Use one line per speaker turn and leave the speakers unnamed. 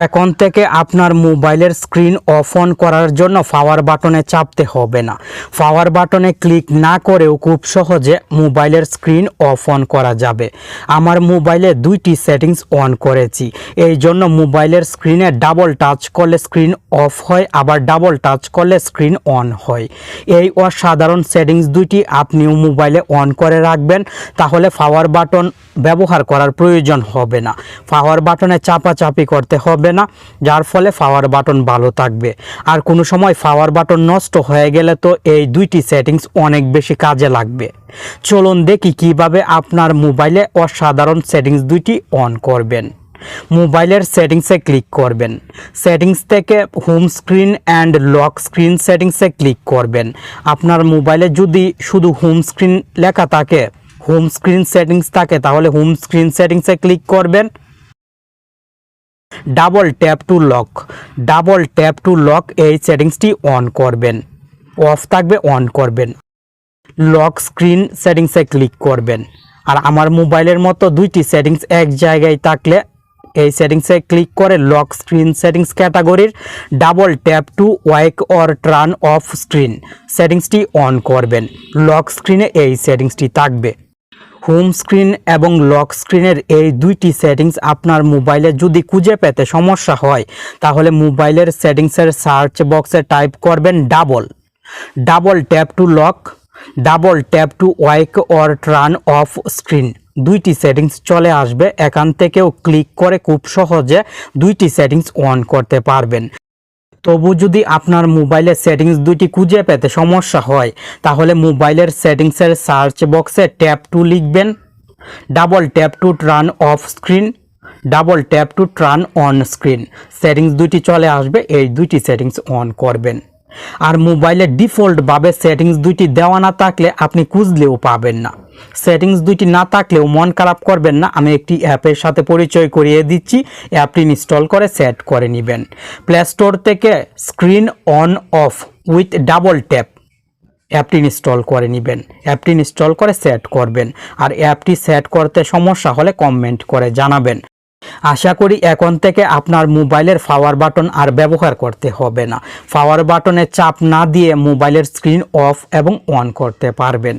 এখন থেকে আপনার মোবাইলের স্ক্রিন অফ অন করার জন্য পাওয়ার বাটনে চাপতে হবে না। পাওয়ার বাটনে ক্লিক না করেও খুব সহজে মোবাইলের স্ক্রিন অফ অন করা যাবে। আমার মোবাইলে দুইটি সেটিংস অন করেছি। এই জন্য মোবাইলের স্ক্রিনে ডাবল টাচ করলে স্ক্রিন অফ হয়, আবার ডাবল টাচ করলে স্ক্রিন অন হয়। এই অসাধারণ সেটিংস দুইটি আপনিও মোবাইলে অন করে রাখবেন, তাহলে পাওয়ার বাটন ব্যবহার করার প্রয়োজন হবে না। পাওয়ার বাটনে চাপাচাপি করতে হবে না, যার ফলে পাওয়ার বাটন ভালো থাকবে। আর কোনো সময় পাওয়ার বাটন নষ্ট হয়ে গেলে তো এই দুইটি সেটিংস অনেক বেশি কাজে লাগবে। চলুন দেখি কীভাবে আপনার মোবাইলে অসাধারণ সেটিংস দুইটি অন করবেন। মোবাইলের সেটিংসে ক্লিক করবেন। সেটিংস থেকে home screen and lock screen সেটিংসে ক্লিক করবেন। আপনার মোবাইলে যদি শুধু হোম স্ক্রিন লেখা থাকে হোম স্ক্রিন সেটিংস থাকে, তাহলে হোম স্ক্রিন সেটিংসে ক্লিক করবেন। Double tap to lock. Double tap to lock এই সেটিংসটি অন করবেন। অফ থাকবে, অন করবেন। লক স্ক্রিন সেটিংসে ক্লিক করবেন। আর আমার মোবাইলের মতো দুইটি সেটিংস এক জায়গায় থাকলে এই সেটিংসে ক্লিক করে লক স্ক্রিন সেটিংস ক্যাটাগরির double tap to wake or turn off screen সেটিংসটি on করবেন। লক স্ক্রিনে এই সেটিংসটি থাকবে। হোম স্ক্রিন এবং লক স্ক্রিনের এই দুইটি সেটিংস আপনার মোবাইলে যদি খুঁজে পেতে সমস্যা হয়, তাহলে মোবাইলের সেটিংসের সার্চ বক্সে টাইপ করবেন double double tap to lock double tap to wake or turn off screen দুইটি সেটিংস চলে আসবে, এখান থেকেও ক্লিক করে খুব সহজে দুইটি সেটিংস অন করতে পারবেন। তবু যদি আপনার মোবাইলের সেটিংস দুইটি খুঁজে পেতে সমস্যা হয়, তাহলে মোবাইলের সেটিংসের সার্চ বক্সে ট্যাপ টু লিখবেন। Double tap to turn off screen, double tap to turn on screen. Settings দুইটি চলে আসবে, এই দুইটি সেটিংস অন করবেন। আর মোবাইলে ডিফল্টভাবে সেটিংস দুইটি দেওয়া না থাকলে আপনি খুঁজলেও পাবেন না। সেটিংস দুইটি না থাকলেও মন খারাপ করবেন না, আমি একটি অ্যাপের সাথে পরিচয় করিয়ে দিচ্ছি, অ্যাপটি ইনস্টল করে সেট করে নেবেন। প্লে স্টোর থেকে screen on off with double tap অ্যাপটি ইনস্টল করে নেবেন। অ্যাপটি ইনস্টল করে সেট করবেন আর অ্যাপটি সেট করতে সমস্যা হলে কমেন্ট করে জানাবেন। আশা করি এখন থেকে আপনার মোবাইলের পাওয়ার বাটন আর ব্যবহার করতে হবে না। পাওয়ার বাটনে চাপ না দিয়ে মোবাইলের স্ক্রিন অফ এবং অন করতে পারবেন।